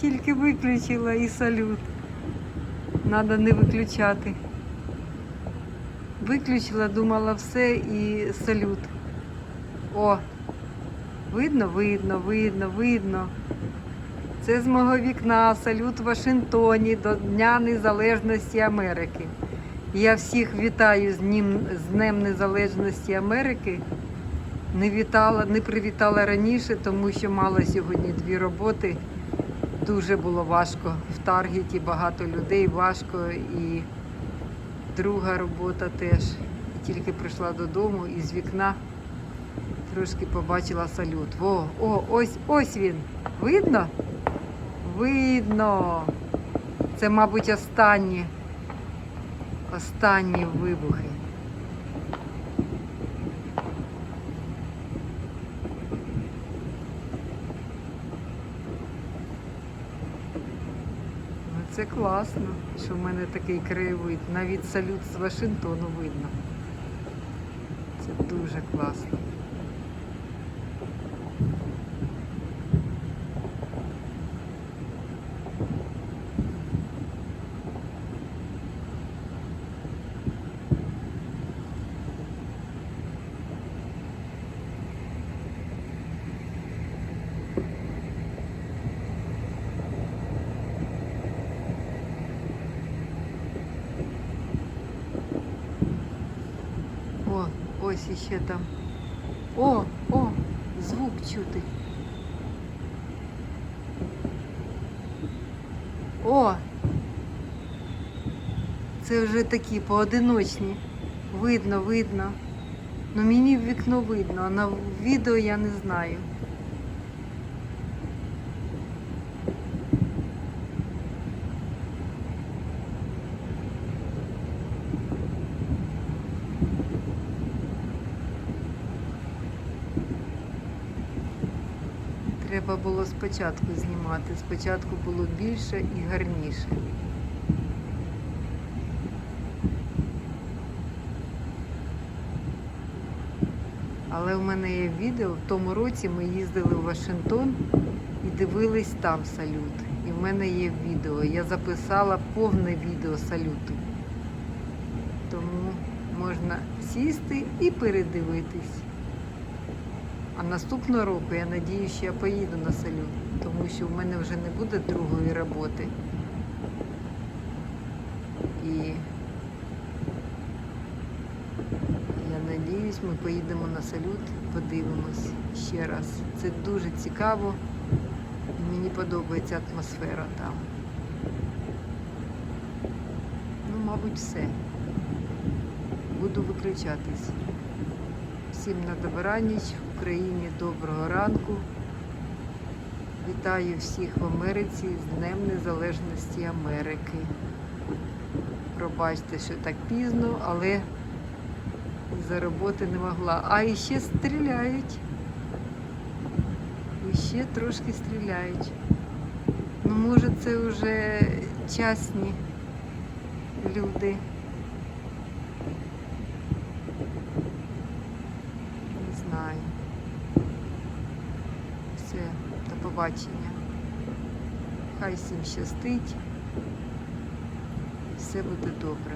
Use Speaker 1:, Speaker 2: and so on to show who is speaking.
Speaker 1: Тільки виключила і салют. Надо не виключати. Виключила, думала все і салют. О! Видно, видно, видно, видно. Це з мого вікна салют в Вашингтоні до Дня Незалежності Америки. Я всіх вітаю з Днем, з Днем Незалежності Америки. Не вітала, не привітала раніше, тому що мала сьогодні дві роботи. Дуже було важко. В Таргеті багато людей важко і друга робота теж. І тільки прийшла додому і з вікна трошки побачила салют. О, о, ось ось він. Видно? Видно. Це, мабуть, останні, останні вибухи. Ну, це класно, що в мене такий краєвид. Навіть салют з Вашингтону видно. Це дуже класно. О, ось іще там. О, о, звук чути. О! Це вже такі поодиночні. Видно, видно. Ну мені в вікно видно, а на відео я не знаю. Треба було спочатку знімати. Спочатку було більше і гарніше. Але в мене є відео. В тому році ми їздили в Вашингтон і дивились там салют. І в мене є відео. Я записала повне відео салюту. Тому можна сісти і передивитись. А наступного року я надію, що я поїду на салют, тому що в мене вже не буде другої роботи. І я надіюсь, ми поїдемо на салют, подивимось ще раз. Це дуже цікаво і мені подобається атмосфера там. Ну, мабуть, все. Буду виключатись. Всім на добраніч, Україні доброго ранку. Вітаю всіх в Америці з Днем Незалежності Америки. Пробачте, що так пізно, але за роботи не могла. А і ще стріляють. І ще трошки стріляють. Ну, може, це вже частні люди. Не знаю. Все, до побачення. Хай всім щастить. Все буде добре.